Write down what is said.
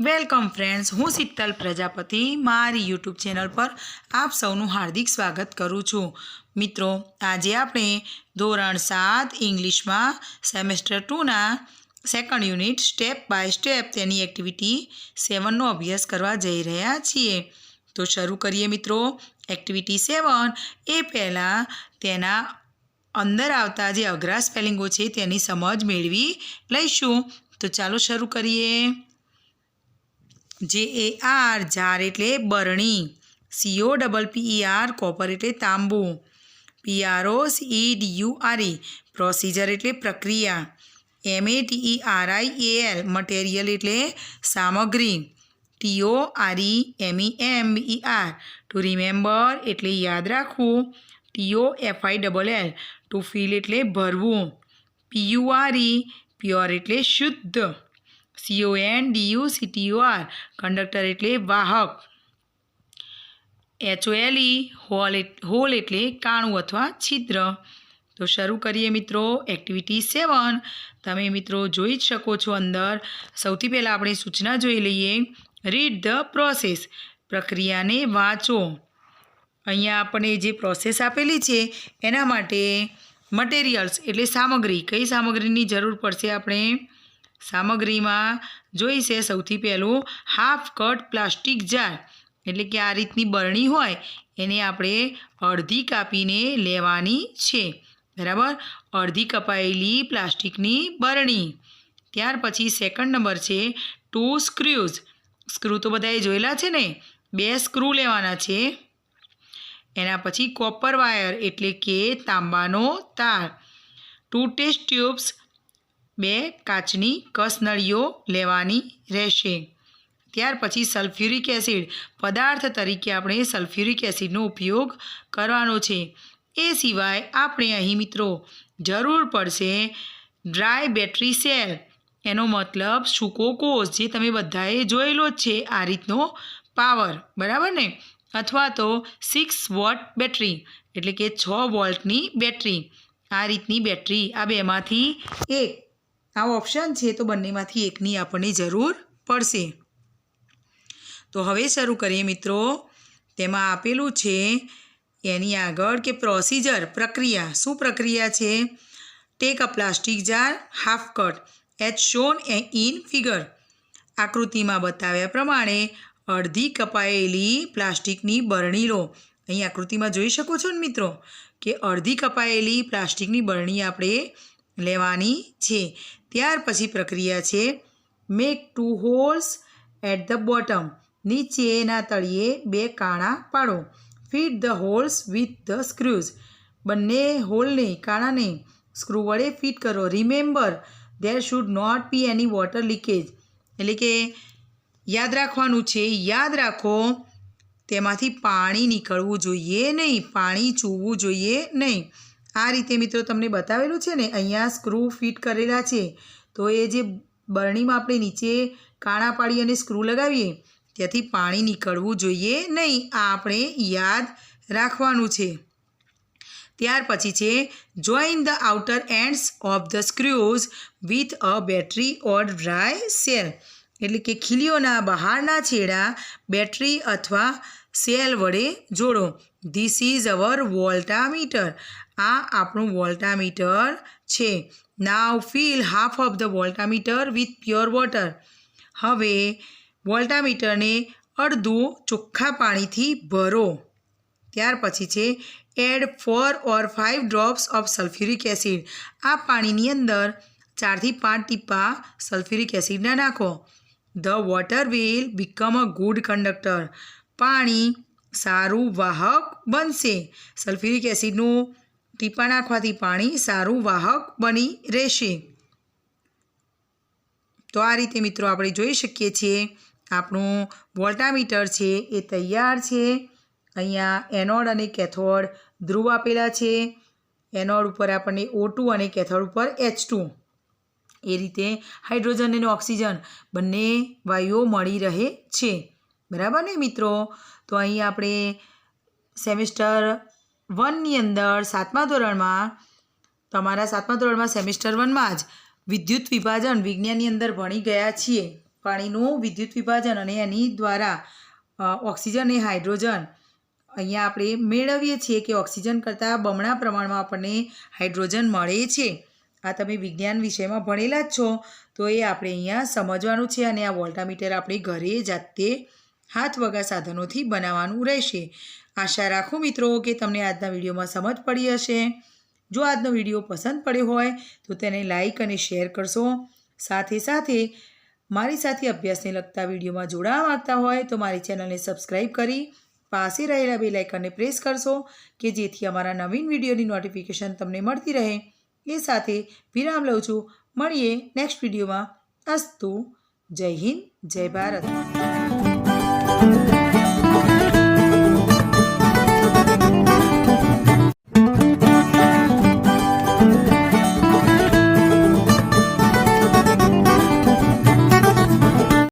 Welcome friends, હું શીતલ પ્રજાપતિ, મારી YouTube channel પર આપ સૌનું હાર્દિક સ્વાગત કરું છું. મિત્રો, આજે આપણે ધોરણ સાત ઇંગ્લિશમાં semester ટુના second unit step by step તેની એક્ટિવિટી સેવનનો અભ્યાસ કરવા જઈ રહ્યા છીએ. તો શરૂ કરીએ મિત્રો. એક્ટિવિટી સેવન એ પહેલાં તેના અંદર આવતા જે અઘરા સ્પેલિંગો છે તેની સમજ મેળવી લઈશું. તો ચાલો શરૂ કરીએ. જે એ આર, જાર એટલે બરણી. C O double P E R, copper એટલે તાંબુ. P R O E procedure એટલે પ્રક્રિયા. M A T R I A L, material એટલે સામગ્રી. T O R E M E R, to remember એટલે યાદ રાખવું. T O F I double L, to fill એટલે ભરવું. P U R E pure એટલે શુદ્ધ. C O N D U C T U R conductor એટલે વાહક. એચઓએલઈ hall hall એટલે કાણું અથવા છિદ્ર. તો શરૂ કરીએ મિત્રો એક્ટિવિટી સેવન તમે મિત્રો જોઈ જ શકો છો અંદર. સૌથી પહેલાં આપણે સૂચના જોઈ લઈએ. રીડ ધ પ્રોસેસ પ્રક્રિયાને વાંચો. અહીંયા આપણને જે પ્રોસેસ આપેલી છે, એના માટે મટેરિયલ્સ એટલે સામગ્રી. કઈ સામગ્રીની જરૂર પડશે આપણે? સામગ્રીમાં જોઈશે સૌથી પહેલું હાફ કટ પ્લાસ્ટિક જાર. એટલે કે આ રીતની બરણી હોય એને આપણે અડધી કાપીને લેવાની છે. બરાબર? અડધી કપાયેલી પ્લાસ્ટિકની બરણી. ત્યાર પછી સેકન્ડ નંબર છે ટુ સ્ક્રૂઝ સ્ક્રૂ તો બધાએ જોયેલા છે ને? બે સ્ક્રૂ લેવાના છે. એના પછી કોપર વાયર એટલે કે તાંબાનો તાર. ટુ ટેસ્ટ ટ્યુબ્સ બે કાચની કસનળીઓ લેવાની રહેશે. ત્યાર પછી સલ્ફ્યુરિક એસિડ પદાર્થ તરીકે આપણે સલ્ફ્યુરિક એસિડનો ઉપયોગ કરવાનો છે. એ સિવાય આપણે અહીં મિત્રો જરૂર પડશે ડ્રાય બેટરી સેલ. એનો મતલબ સૂકો કોષ, જે તમે બધાએ જોયેલો જ છે આ રીતનો પાવર, બરાબર ને? અથવા તો સિક્સ વોટ બેટરી, એટલે કે છ વોલ્ટની બેટરી. આ રીતની બેટરી આ બેમાંથી એક આ ઓપ્શન છે તો બંનેમાંથી એકની આપણને જરૂર પડશે. તો હવે શરૂ કરીએ મિત્રો. તેમાં આપેલું છે, એની આગળ કે પ્રોસિજર પ્રક્રિયા. શું પ્રક્રિયા છે? Take a plastic jar half cut as shown a in figure આકૃતિમાં બતાવ્યા પ્રમાણે અડધી કપાયેલી પ્લાસ્ટિકની બરણી લો. અહીં આકૃતિમાં જોઈ શકો છો ને મિત્રો? કે અડધી કપાયેલી પ્લાસ્ટિકની બરણી આપણે લેવાની છે. ત્યાર પછી પ્રક્રિયા છે make two holes at the bottom નીચેના તળિયે બે કાણા પાડો. Fit the holes with the screws બંને હોલને, કાણાને સ્ક્રૂ વડે ફિટ કરો. Remember there should not be any water leakage એટલે કે યાદ રાખવાનું છે, યાદ રાખો, તેમાંથી પાણી નીકળવું જોઈએ નહીં, પાણી ચૂવવું જોઈએ નહીં. આ રીતે મિત્રો તમને બતાવેલું છે ને, અહીંયા સ્ક્રૂ ફિટ કરેલા છે. તો એ જે બરણીમાં આપણે નીચે કાણા પાડી અને સ્ક્રૂ લગાવીએ, ત્યાંથી પાણી નીકળવું જોઈએ નહીં. આ આપણે યાદ રાખવાનું છે. ત્યાર પછી છે join the outer ends of the screws with a battery or dry cell એટલે કે ખીલીઓના બહારના છેડા બેટરી અથવા સેલ વડે જોડો. ધીસ ઇઝ અવર વોલ્ટામીટર આ આપણું વોલ્ટામીટર છે. Now fill half of the voltameter with pure water હવે વોલ્ટામીટરને અડધું ચોખ્ખા પાણીથી ભરો. ત્યાર પછી છે add four or five drops of sulphuric acid આ પાણીની અંદર ચારથી પાંચ ટીપા સલ્ફ્યુરિક એસિડના નાખો. The water will become a good conductor પાણી સારું વાહક બનશે. સલ્ફ્યુરિક એસિડનું ટીપા નાખવાથી પાણી સારું વાહક બની રહેશે. તો આ રીતે મિત્રો આપણે જોઈ શકીએ છીએ, આપણું વોલ્ટામીટર છે એ તૈયાર છે. અહીંયા એનોડ અને કેથોડ ધ્રુવ આપેલા છે. એનોડ ઉપર આપણને ઓ અને કેથોડ ઉપર એચ એ રીતે હાઇડ્રોજન અને ઓક્સિજન બંને વાયુઓ મળી રહે છે. બરાબર ને મિત્રો? તો અહીં આપણે સેમિસ્ટર વનની અંદર સાતમા ધોરણમાં, તમારા સાતમા ધોરણમાં સેમિસ્ટર વનમાં જ વિદ્યુત વિભાજન વિજ્ઞાનની અંદર ભણી ગયા છીએ. પાણીનું વિદ્યુત વિભાજન અને એની દ્વારા ઓક્સિજન અને હાઇડ્રોજન અહીંયા આપણે મેળવીએ છીએ કે ઓક્સિજન કરતાં બમણા પ્રમાણમાં આપણને હાઇડ્રોજન મળે છે. આ તમે વિજ્ઞાન વિષયમાં ભણેલા જ છો, તો એ આપણે અહીંયા સમજવાનું છે અને આ વોલ્ટામીટર આપણે ઘરે જાતે હાથ વગા સાધનોથી બનાવવાનું રહેશે. આશા રાખું મિત્રો કે તમને આજના વિડીયોમાં સમજ પડી હશે. જો આજનો વીડિયો પસંદ પડ્યો હોય, તો તેને લાઈક અને શેર કરશો. સાથે સાથે મારી સાથે અભ્યાસને લગતા વિડીયોમાં જોડાવા માગતા હોય, તો મારી ચેનલને સબસ્ક્રાઈબ કરી પાસે રહેલા બે લાઇકનને પ્રેસ કરશો, કે જેથી અમારા નવીન વિડીયોની નોટિફિકેશન તમને મળતી રહે. એ સાથે વિરામ લઉં છું. મળીએ નેક્સ્ટ વિડીયોમાં અસ્તુ જય હિન્દ જય ભારત.